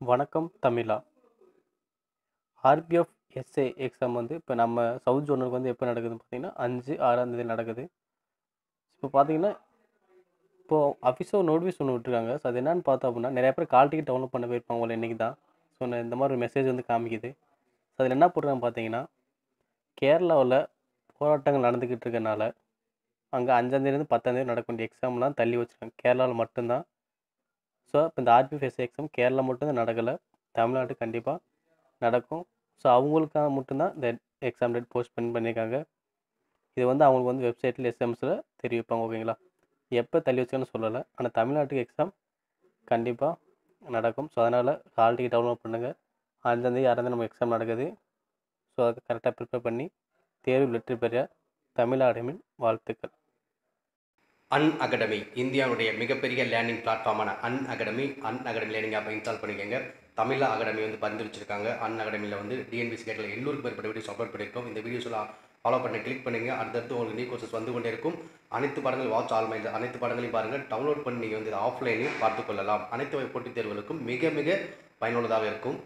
வணக்கம் தமிழா. RPF S A exam வந்து இப்போ நம்ம சவுத் ஜோனருக்கு வந்து எப்போ நடக்குதுன்னு பார்த்தீங்கன்னா அஞ்சு ஆறாம் தேதி நடக்குது. இப்போ பார்த்தீங்கன்னா இப்போது அஃபீஸோ நோட்டிஃபிகேஷன் ஒன்று விட்டுருக்காங்க. ஸோ அது என்னன்னு பார்த்தோம் அப்படின்னா நிறைய பேர் கால் டிக்கெட் டவுன்லோட் பண்ண போயிருப்பாங்க உங்களை இன்றைக்கி தான். ஸோ இந்த மாதிரி ஒரு மெசேஜ் வந்து காமிக்குது. ஸோ அதில் என்ன போட்டுருக்காங்க பார்த்தீங்கன்னா கேரளாவில் போராட்டங்கள் நடந்துக்கிட்டு இருக்கனால அங்கே அஞ்சாந்தேதிலேருந்து பத்தாந்தேதி நடக்க வேண்டிய எக்ஸாம்லாம் தள்ளி வச்சுருக்காங்க. கேரளாவில் மட்டும்தான். ஸோ இப்போ இந்த ஆர்பிஎஃப்எஸ் எக்ஸாம் கேரளா மட்டும்தான் நடக்கலை. தமிழ்நாட்டு கண்டிப்பாக நடக்கும். ஸோ அவங்களுக்காக மட்டும்தான் இந்த எக்ஸாம் டேட் போஸ்ட் பண்ணி பண்ணியிருக்காங்க. இது வந்து அவங்களுக்கு வந்து வெப்சைட்டில் எஸ்எம்ஸில் தெரிவிப்பாங்க ஓகேங்களா எப்போ தள்ளி வச்சுக்கன்னு சொல்லலை. ஆனால் தமிழ்நாட்டுக்கு எக்ஸாம் கண்டிப்பாக நடக்கும். ஸோ அதனால் ஹால் டிக்கெட் டவுன்லோட் பண்ணுங்கள் அந்தந்த யாராவது நம்ம எக்ஸாம் நடக்குது. ஸோ அதை கரெக்டாக ப்ரிப்பேர் பண்ணி தேர்வு வெற்றி பெற அடைமின் வாழ்த்துக்கள். அன் அகாடமி இந்தியாவுடைய மிகப்பெரிய லேர்னிங் பிளாட்ஃபார்மான Unacademy Unacademy learning ஆப்பை இன்ஸ்டால் பண்ணிக்கோங்க. தமிழா அகாடமி வந்து பரிந்துரைச்சிருக்காங்க. அன் அகாடமியில் வந்து டிஎன்பிசி கேட்டில் எண்ணூறுக்கு மேற்பட்ட வீடியோஸ் அப்லோட் பண்ணியிருக்கோம். இந்த வீடியோஸ்லாம் ஃபாலோ பண்ணி கிளிக் பண்ணுங்க. அடுத்தடுத்து உங்களுக்கு நியூ கோர்சஸ் வந்து கொண்டே இருக்கும். அனைத்து படங்கள் வாட்ச் ஆல் மைண்ட் அனைத்து படங்களையும் பாருங்கள் டவுன்லோட் பண்ணி நீங்கள் வந்து ஆஃப்லைனையும் பார்த்துக்கொள்ளலாம் அனைத்து வகை போட்டித் தேர்வுகளுக்கும் மிக மிக பயனுள்ளதாக இருக்கும்.